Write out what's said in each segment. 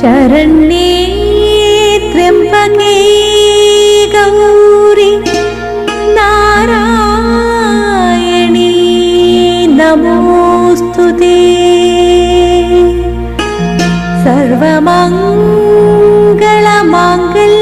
शरण्ये त्र्यम्बके गौरि नारायणी नमोऽस्तु ते सर्वमङ्गलमाङ्गल्ये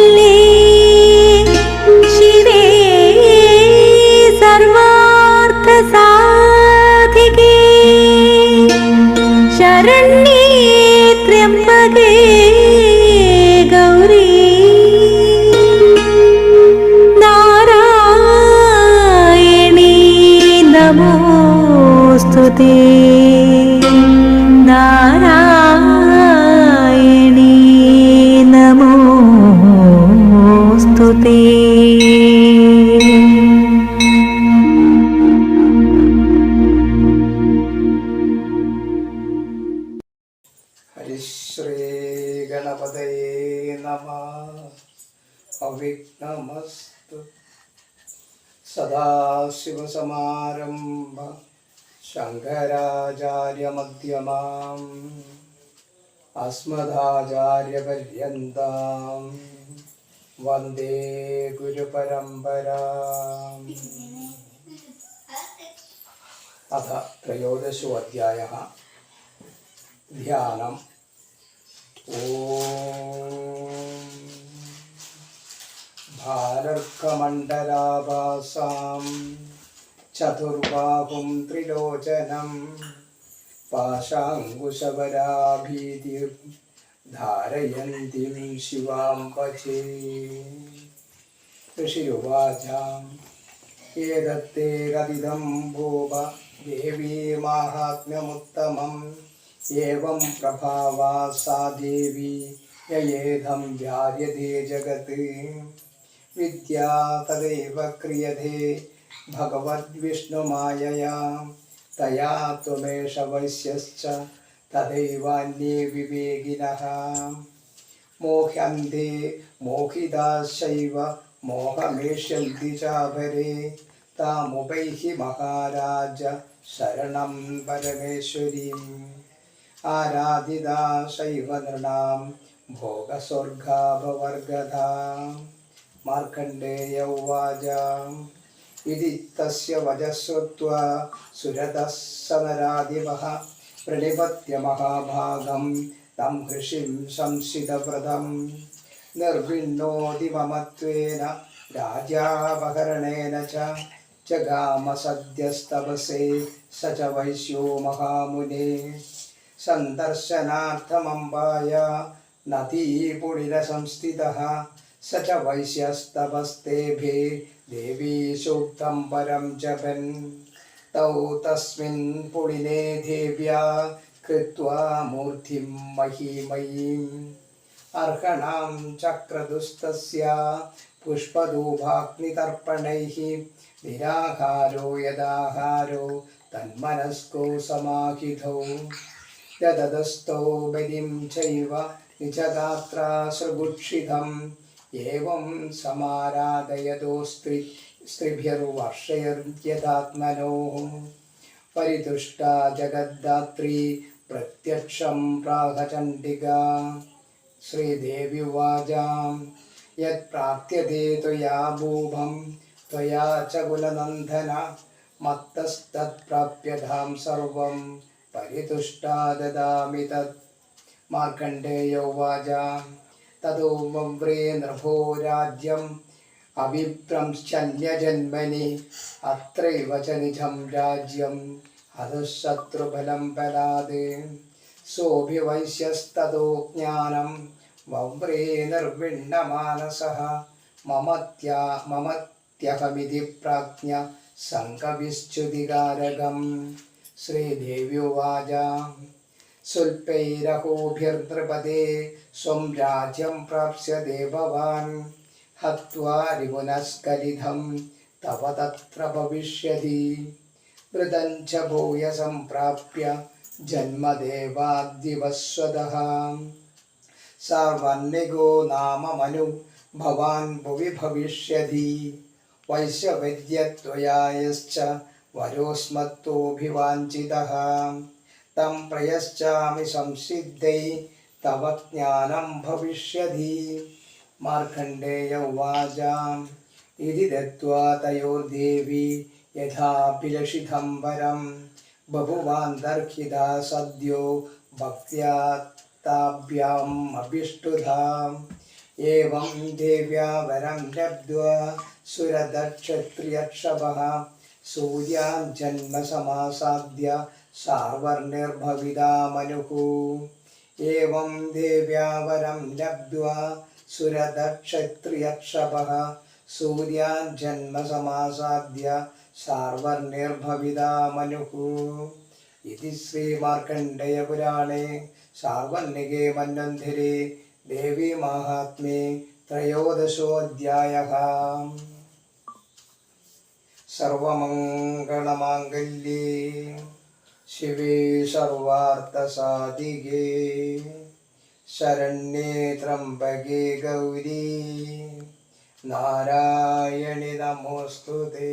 സദാശിവസമാരംഭ ശങ്കരാചാര്യമധ്യമാം അസ്മദാചാര്യപര്യന്താം വന്ദേ ഗുരുപരമ്പരാ. അഥ ത്രയോദശോ അധ്യായ ധ്യാനം. ഓം കമണ്ഡലാഭാസാം ചതുർബാഹും ത്രിലോചനം പാശാങ്കുശവരാഭീതി ധാരയന്തിം ശിവാം പചേ ഋഷിയുവാച ഏതത്തേരതിദം ഭൂപ ദേവീ മാഹാത്മ്യമുത്തമം ഏവം പ്രഭാവാസാ ദേവി യേധം വ്യാര്യതേ ജഗത് വിദ്യ തദൈവ ക്രിയതേ ഭഗവദ്വിഷ്ണുമായയാ തയാ ത്വമേഷ വൈശ്യശ്ച തദൈവാന്യേ വിവേകിനഃ മോഹ്യന്തേ മോഹിതാശൈവ മോഹമേഷ്യന്തി ചാപരേ താമുപൈഹി മഹാരാജ ശരണം പരമേശ്വരീം ആരാധിതാ ശൈവനൃണാം ഭോഗസ്വർഗാഭവർഗതാം मार्कण्डेय उवाच इति तस्य वचः श्रुत्वा सुरतः समरादिवः प्रणिपत्य महाभागं तं ऋषिं संसितव्रतं निर्विण्णोति ममत्वेन राजापहरणेन च जगाम सद्यस्तपसे स च वैश्यो महामुने सन्दर्शनार्थमम्बाय नदीपुडिरसंस्थितः स च वैश्यस्तपस्तेभे देवी सूक्तं परं जपन् तौ तस्मिन् पुडिने देव्या कृत्वा मूर्तिं महीमयीम् अर्हणां चक्रदुस्तस्य पुष्पधूभाग्नितर्पणैः निराहारो यदाहारो तन्मनस्को समाहितौ यददस्थौ बलिं चैव निजगात्रा सृगुक्षितम् ഏവം സമാരാധയതോ സ്ത്രീ സ്ത്രീഭിർവർഷയർദ്യതാത്മനോ പരിതുഷ്ട ജഗദ്ധാത്രി പ്രത്യക്ഷം പ്രാഹചണ്ഡിക ശ്രീദേവി ഉവാച യത് പ്രാപ്യത്തെ ത്വയാ ഭൂഭം ത്വയാ ച കുലനന്ദന. മത്തസ്തത്പ്രാപ്യതാം സർവം പരിതുഷ്ടാ ദദാമി തത്. മാർക്കണ്ഡേയോ വാച वव्रे नृभो राज्यम् अभिभ्रंश्चन्यजन्मनि अत्रैव च निजं राज्यम् अधः शत्रुबलं बलात् सोऽभिवैश्यस्ततो ज्ञानं वव्रे निर्विण्णमानसः ममत्या ममत्यहमिति प्राज्ञ सङ्कविश्च्युतिकारकम् श्रीदेवी स्वल्पैरहोभिर्द्रपदे स्वं राज्यं प्राप्स्य देववान्। हत्वा रिपुनस्कलिधं तव तत्र भविष्यति। मृदं च भूयसं प्राप्य जन्मदेवाद्दिवस्वदः। सर्वन्निगो नाममनु, भवान् भुवि भविष्यति। वैश्यविद्यत्वयायश्च वरोस्मत्तोऽभिवाञ्छितः तं प्रयश्चामि संसिद्धै तव ज्ञानं भविष्यति मार्कण्डेय उवाचाम् इति दत्त्वा तयोर्देवी यथा पिलषितं वरं बभुवान्तर्हिता सद्यो भक्त्या ताभ्याम् अभिष्टुधाम् एवं देव्या वरं लब्ध्वा सुरदक्षत्रियक्षपः सूर्यान् जन्म സാർവർണിർഭവിതാമനുഹു ഏവം ദേവ്യാവരം ലബ്ധ്വാ സുരതക്ഷത്രിയക്ഷപः സൂര്യാൻ ജന്മസമാസാദ്യ സാർവർണിർഭവിതാമനുഹു ഇതി ശ്രീമാർക്കണ്ഡയപുരാണേ സാർവന്നികേ മന്വന്തിരേ ദേവി മാഹാത്മ്യേ ത്രയോദശോധ്യായ. സർവമംഗളമാംഗല്യേ. शिवे सर्वार्थसाधिके शरण्ये त्र्यम्बके गौरी नारायणि नमोऽस्तु ते